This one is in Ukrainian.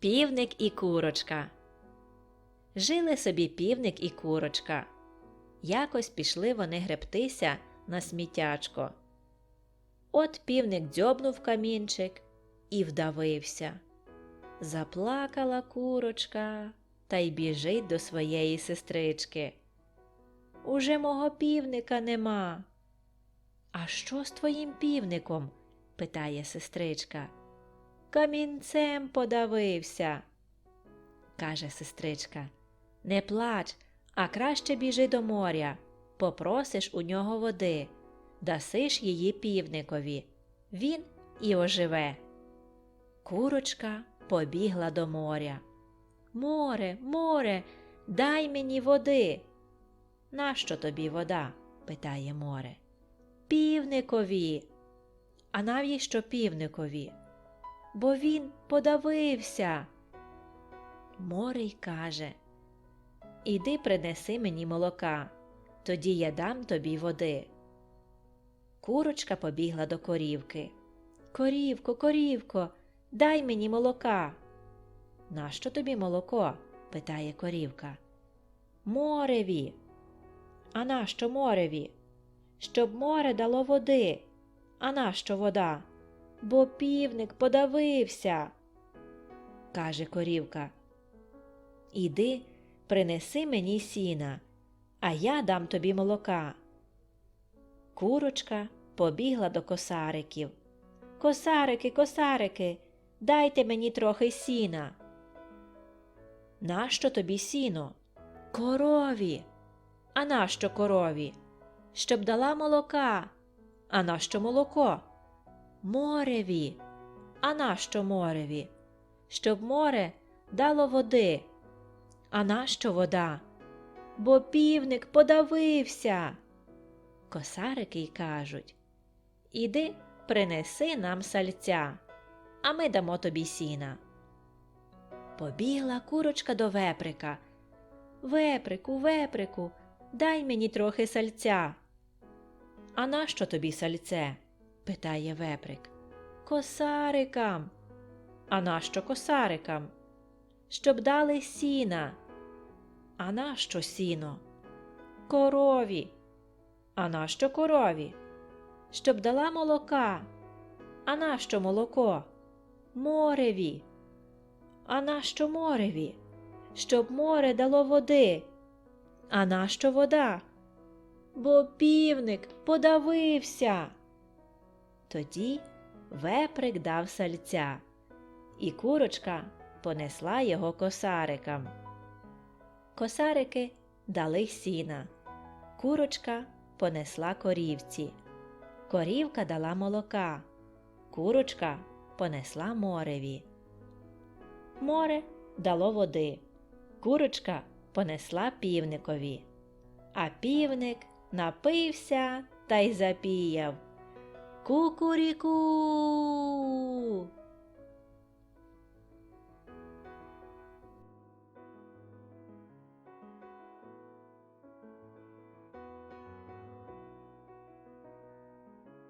Півник і курочка. Жили собі півник і курочка. Якось пішли вони гребтися на сміттячко. От півник дзьобнув камінчик і вдавився. Заплакала курочка та й біжить до своєї сестрички. Уже мого півника нема. А що з твоїм півником? питає сестричка. Камінцем подавився, каже сестричка. Не плач, а краще біжи до моря, попросиш у нього води, дасиш її півникові. Він і оживе. Курочка побігла до моря. Море, море, дай мені води. Нащо тобі вода? питає море. Півникові. А навіщо півникові? Бо він подавився. Море й каже Іди принеси мені молока, тоді я дам тобі води. Курочка побігла до корівки. Корівко, корівко, дай мені молока. Нащо тобі молоко? питає корівка. Мореві. А нащо мореві? Щоб море дало води. А нащо вода? Бо півник подавився, каже корівка. Іди, принеси мені сіна, а я дам тобі молока. Курочка побігла до косариків. Косарики, косарики, дайте мені трохи сіна. Нащо тобі сіно? Корові. А нащо корові? Щоб дала молока. А нащо молоко? Мореві. А нащо мореві? Щоб море дало води. А нащо вода? Бо півник подавився. Косарики й кажуть Іди, принеси нам сальця, а ми дамо тобі сіна. Побігла курочка до веприка. Веприку, веприку, дай мені трохи сальця. А нащо тобі сальце? Питає веприк. Косарикам. А нащо косарикам? Щоб дали сіна. А нащо сіно? Корові. А нащо корові? Щоб дала молока. А нащо молоко? Мореві. А нащо мореві? Щоб море дало води. А нащо вода? Бо півник подавився. Тоді веприк дав сальця, і курочка понесла його косарикам. Косарики дали сіна, курочка понесла корівці, корівка дала молока, курочка понесла мореві. Море дало води, курочка понесла півникові, а півник напився та й запіяв. ここりこ